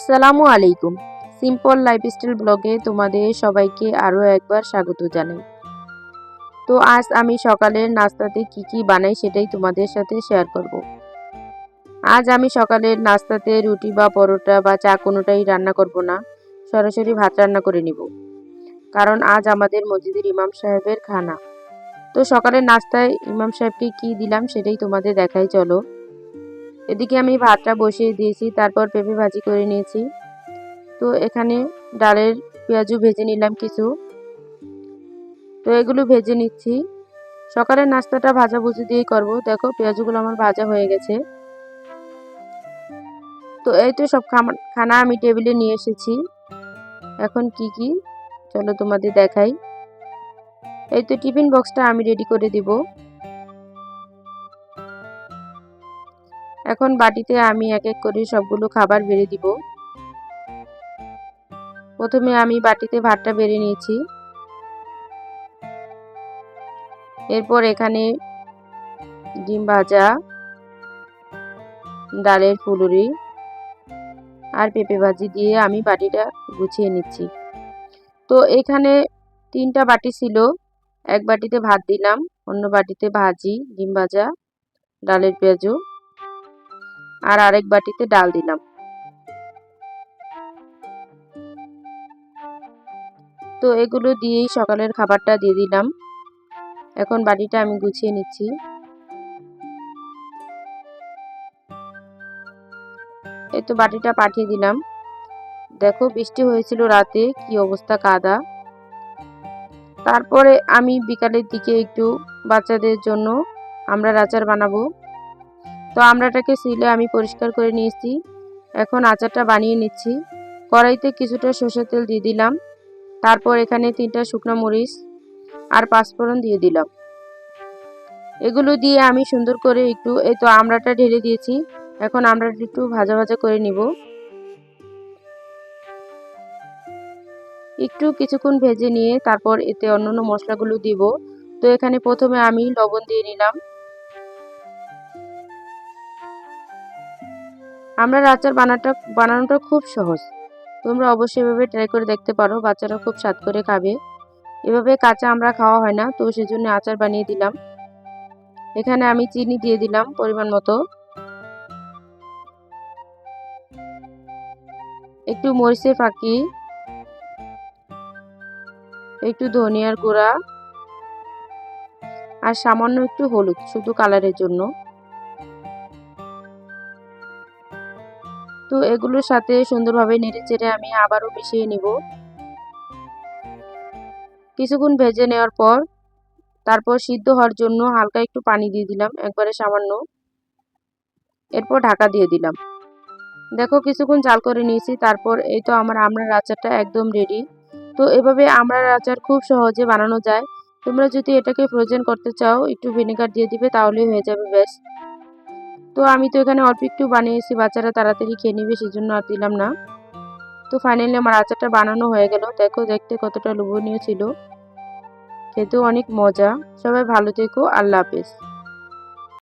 আসসালামু আলাইকুম। Simple lifestyle ব্লগে তোমাদের সবাইকে আরও একবার স্বাগত জানাই। তো আজ আমি সকালের নাস্তাতে কি কি বানাই সেটাই তোমাদের সাথে শেয়ার করব। আজ আমি সকালের নাস্তাতে রুটি বা পরোটা বা চা কোনোটাই রান্না করব না, সরাসরি ভাত রান্না করে নিব। কারণ আজ আমাদের মসজিদের ইমাম সাহেবের খানা। তো সকালের নাস্তায় ইমাম সাহেবকে কি দিলাম সেটাই তোমাদের দেখাই, চলো। এদিকে আমি ভাতটা বসিয়ে দিয়েছি, তারপর পেঁপে ভাজি করে নিয়েছি। তো এখানে ডালের পেঁয়াজু ভেজে নিলাম কিছু। তো এগুলো ভেজে নিচ্ছি। সকালের নাস্তাটা ভাজা ভুজি দিয়েই করব। দেখো, পেঁয়াজুগুলো আমার ভাজা হয়ে গেছে। তো এই তো সব খানা আমি টেবিলে নিয়ে এসেছি। এখন কি কি? চলো তোমাদের দেখাই। এই তো টিফিন বক্সটা আমি রেডি করে দিব। এখন বাটিতে আমি এক এক করে সবগুলো খাবার বেড়ে দিব। প্রথমে আমি বাটিতে ভাতটা বেড়ে নিয়েছি। এরপর এখানে ডিম ভাজা, ডালের ফুলুরি আর পেঁপে ভাজি দিয়ে আমি বাটিটা গুছিয়ে নিচ্ছি। তো এখানে তিনটা বাটি ছিল। এক বাটিতে ভাত দিলাম, অন্য বাটিতে ভাজি, ডিম ভাজা, ডালের পেঁয়াজু আর আরেক বাটিতে ডাল দিলাম। তো এগুলো দিয়েই সকালের খাবারটা দিয়ে দিলাম। এখন বাটিটা আমি গুছিয়ে নিচ্ছি। এই তো বাটিটা পাঠিয়ে দিলাম। দেখো বৃষ্টি হয়েছিল রাতে, কি অবস্থা কাদা। তারপরে আমি বিকালের দিকে একটু বাচ্চাদের জন্য আমরা আচার বানাবো। তো আমড়াটাকে সিলে আমি পরিষ্কার করে নিয়েছি। এখন আচারটা বানিয়ে নিচ্ছি। কড়াইতে কিছুটা সর্ষের তেল দিয়ে দিলাম। তারপর এখানে তিনটা শুকনো মরিচ আর পাঁচফোড়ন দিয়ে দিলাম। এগুলো দিয়ে আমি সুন্দর করে একটু, এই তো আমড়াটা ঢেলে দিয়েছি। এখন আমড়াটা একটু ভাজা ভাজা করে নিব। একটু কিছুক্ষণ ভেজে নিয়ে তারপর এতে অন্যান্য মশলাগুলো দিব। তো এখানে প্রথমে আমি লবণ দিয়ে নিলাম। আমরা আচার বানাটা, বানানোটা খুব সহজ। তোমরা অবশ্যই এভাবে ট্রাই করে দেখতে পারো, বাচ্চারা খুব স্বাদ করে খাবে। এভাবে কাঁচা আমরা খাওয়া হয় না, তো সেজন্য আচার বানিয়ে দিলাম। এখানে আমি চিনি দিয়ে দিলাম পরিমাণ মতো। একটু মরিচে ফাঁকি। একটু ধনিয়ার গুঁড়া। আর সামান্য একটু হলুদ, শুধু কালারের জন্য। তো এগুলোর সাথে সুন্দরভাবে নেড়ে চেড়ে আমি আবারও মিশিয়ে নিব। কিছুক্ষণ ভেজে নেওয়ার পর, তারপর সিদ্ধ হওয়ার জন্য হালকা একটু পানি দিয়ে দিলাম, একবারে সামান্য। এরপর ঢাকা দিয়ে দিলাম। দেখো কিছুক্ষণ জাল করে নিয়েছি, তারপর এই তো আমার আমড়ার আচারটা একদম রেডি তো এভাবে আমড়ার আচার খুব সহজে বানানো যায়। তোমরা যদি এটাকে ফ্রোজেন করতে চাও, একটু ভিনেগার দিয়ে দিবে, তাহলেই হয়ে যাবে বেশ তো আমি তো এখানে অল্প একটু বানিয়েছি, বাচ্চারা তাড়াতাড়ি খেয়ে নিবে, সেজন্য আর দিলাম না। তো ফাইনালি আমার আচারটা বানানো হয়ে গেল। দেখো, দেখতে কতটা লোভনীয় ছিল। খেতেও অনেক মজা। সবাই ভালো থেকো, আল্লাহ হাফেজ।